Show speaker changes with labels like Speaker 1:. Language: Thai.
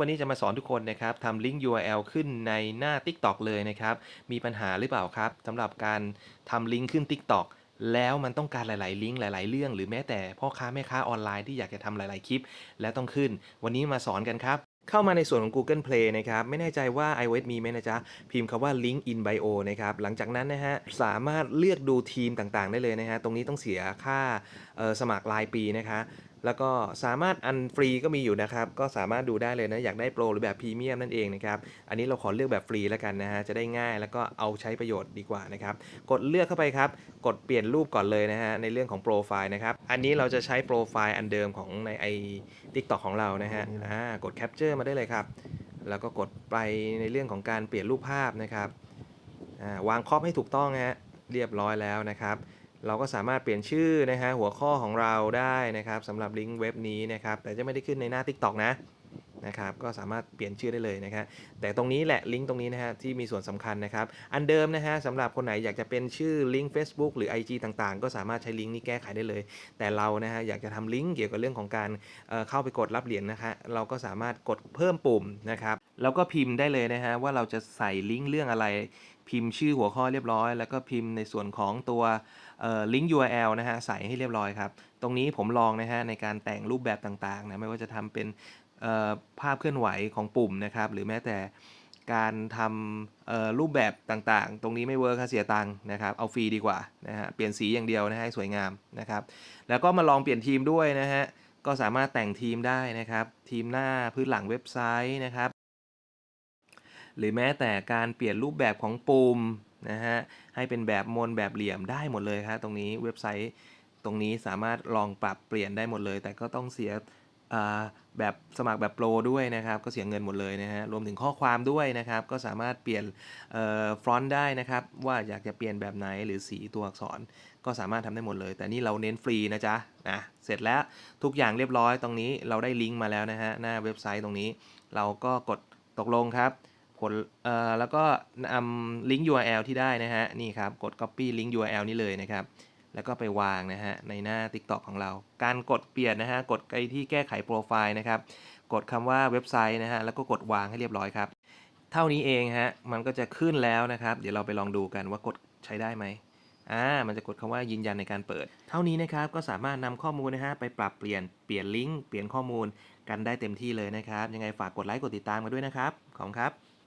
Speaker 1: วันนี้จะมาสอนทุกคนนะครับทำลิงก์ URL ขึ้นในหน้า TikTok เลยนะครับ มีปัญหาหรือเปล่าครับสำหรับการทำลิงก์ขึ้น TikTok แล้วมันต้องการหลาย ๆ ลิงก์หลาย ๆ เรื่อง หรือแม้แต่พ่อค้าแม่ค้าออนไลน์ที่อยากจะทำหลาย ๆ คลิป และต้องขึ้น วันนี้มาสอนกันครับ เข้ามาในส่วนของ Google Play นะครับ ไม่แน่ใจว่า iOS มีไหมนะจ๊ะ พิมพ์คำว่า Link in Bio นะครับ หลังจากนั้นนะฮะ สามารถเลือกดูทีมต่าง ๆ ได้เลยนะฮะ ตรงนี้ต้องเสียค่าสมัครรายปีนะคะ แล้วก็สามารถอันฟรีก็มีอยู่นะครับ ก็สามารถดูได้เลยนะ อยากได้โปรหรือแบบพรีเมียมนั่นเองนะครับ อันนี้เราขอเลือกแบบฟรีแล้วกันนะฮะ จะได้ง่ายแล้วก็เอาใช้ประโยชน์ดีกว่านะครับ กดเลือกเข้าไปครับ กดเปลี่ยนรูปก่อนเลยนะฮะ ในเรื่องของโปรไฟล์นะครับ อันนี้เราจะใช้โปรไฟล์อันเดิมของในไอ TikTok ของเรานะฮะ อ่า กดแคปเจอร์มาได้เลยครับ แล้วก็กดไปในเรื่องของการเปลี่ยนรูปภาพนะครับ อ่า วางครอบให้ถูกต้องนะฮะ เรียบร้อยแล้วนะครับ เราก็สามารถเปลี่ยนชื่อนะฮะหัวข้อของเราได้นะครับสำหรับลิงก์เว็บนี้นะครับ แต่จะไม่ได้ขึ้นในหน้า TikTok นะนะครับ ก็สามารถเปลี่ยนชื่อได้เลยนะครับแต่ตรงนี้แหละลิงก์ตรงนี้นะฮะที่มีส่วนสำคัญนะครับ อันเดิมนะฮะสำหรับคนไหนอยากจะเป็นชื่อลิงก์ Facebook หรือ IG ต่างๆ ก็สามารถใช้ลิงก์นี้แก้ไขได้เลย แต่เรานะฮะอยากจะทำลิงก์เกี่ยวกับเรื่องของการเอ่อเข้าไปกดรับเหรียญนะคะเราก็สามารถกดเพิ่มปุ่มนะครับ แล้วก็พิมพ์ได้เลยนะฮะว่าเราจะใส่ลิงก์เรื่องอะไร พิมพ์ชื่อหัวข้อเรียบร้อย แล้วก็พิมพ์ในส่วนของตัวลิงก์ URL นะฮะใส่ให้เรียบร้อยครับ ตรงนี้ผมลองนะฮะในการแต่งรูปแบบต่างๆนะไม่ว่าจะทำเป็นภาพเคลื่อนไหวของปุ่มนะครับหรือแม้แต่การทำรูปแบบต่างๆ ตรงนี้ไม่เวิร์คค่ะเสียตังค์นะครับ เอาฟรีดีกว่านะฮะ เปลี่ยนสีอย่างเดียวนะฮะให้สวยงามนะครับ แล้วก็มาลองเปลี่ยนทีมด้วยนะฮะ ก็สามารถแต่งทีมได้นะครับ ทีมหน้าพื้นหลังเว็บไซต์นะครับ หรือแม้แต่การเปลี่ยนรูปแบบของปุ่มนะฮะให้เป็นแบบมนแบบเหลี่ยมได้หมดเลยครับตรงนี้เว็บไซต์ตรงนี้สามารถลองปรับเปลี่ยนได้หมดเลย แต่ก็ต้องเสียแบบสมัครแบบโปรด้วยนะครับก็เสียเงินหมดเลยนะฮะรวมถึงข้อความด้วยนะครับก็สามารถเปลี่ยนฟอนต์ได้นะครับว่าอยากจะเปลี่ยนแบบไหนหรือสีตัวอักษร ก็สามารถทำได้หมดเลย แต่นี่เราเน้นฟรีนะจ๊ะนะเสร็จแล้วทุกอย่างเรียบร้อยตรงนี้เราได้ลิงก์มาแล้วนะฮะหน้าเว็บไซต์ตรงนี้ เราก็กดตกลงครับ ผลเอ่อแล้วก็นำลิงก์ URL ที่ได้นะฮะนี่ครับกด copy ลิงก์ URL นี้เลยนะครับ แล้วก็ไปวางนะฮะในหน้า TikTok ของเรา การกดเปลี่ยนนะฮะกดไปที่แก้ไขโปรไฟล์นะครับ กดคำว่าเว็บไซต์นะฮะแล้วก็กดวางให้เรียบร้อยครับ เท่านี้เองฮะมันก็จะขึ้นแล้วนะครับ เดี๋ยวเราไปลองดูกันว่ากดใช้ได้ไหมอ่ามันจะกดคำว่ายืนยันในการเปิด เท่านี้นะครับก็สามารถนำข้อมูลนะฮะไปปรับเปลี่ยนเปลี่ยนลิงก์เปลี่ยนข้อมูลกันได้เต็มที่เลยนะครับ ยังไงฝากกดไลค์กดติดตามกันด้วยนะครับ ขอบคุณครับ